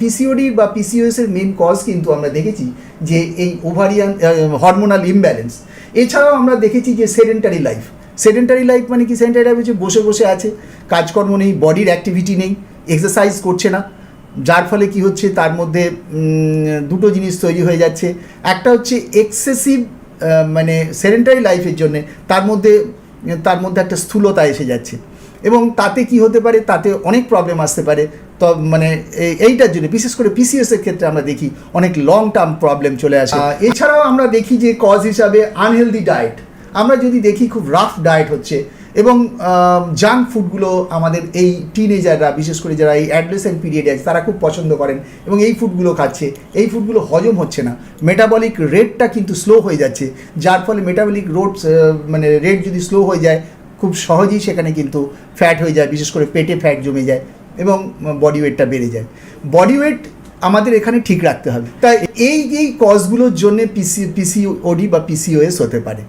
PCOD বা PCOS এর main cause কিন্তু আমরা দেখেছি যে এই ওভারিয়ান হরমোনাল ইমব্যালেন্স এছাড়াও আমরা দেখেছি যে সেডেন্টারি লাইফ সেডেন্টারি লাইফ মানে কি? সেডেন্টারি লাইফ হচ্ছে বসে বসে আছে, কাজকর্ম নেই বডির অ্যাক্টিভিটি নেই এক্সারসাইজ করছে না। যার ফলে কি হচ্ছে? তার মধ্যে দুটো জিনিস তৈরি হয়ে যাচ্ছে। একটা হচ্ছে এক্সেসিভ মানে সেডেন্টারি লাইফের জন্যে তার মধ্যে তার মধ্যে একটা স্থূলতা এসে যাচ্ছে। এবং তাতে কি হতে পারে? তাতে অনেক প্রবলেম আসতে পারে। তো মানে এইটার জন্য বিশেষ করে পিসিএস এর ক্ষেত্রে আমরা দেখি অনেক লং টার্ম প্রবলেম চলে আসে। এছাড়াও আমরা দেখি যে কজ হিসাবে আনহেলদি ডায়েট আমরা যদি দেখি খুব রাফ ডায়েট হচ্ছে এবং জাঙ্ক ফুডগুলো আমাদের এই টিনেজাররা বিশেষ করে যারা এই অ্যাডলেসেন্ট পিরিয়ডে আছে তারা খুব পছন্দ করেন এবং এই ফুডগুলো খাচ্ছে। এই ফুডগুলো হজম হচ্ছে না। মেটাবলিক রেটটা কিন্তু স্লো হয়ে যাচ্ছে যার ফলে মেটাবলিক রোড মানে রেট যদি স্লো হয়ে যায় খুব সহজেই সেখানে কিন্তু ফ্যাট হয়ে যায়, বিশেষ করে পেটে ফ্যাট জমে যায় এবং বডি ওয়েটটা বেড়ে যায়। বডি ওয়েট আমাদের এখানে ঠিক রাখতে হবে। তাই এই এই কজগুলোর জন্যে পিসি পিসিওডি বা পিসিওএস হতে পারে।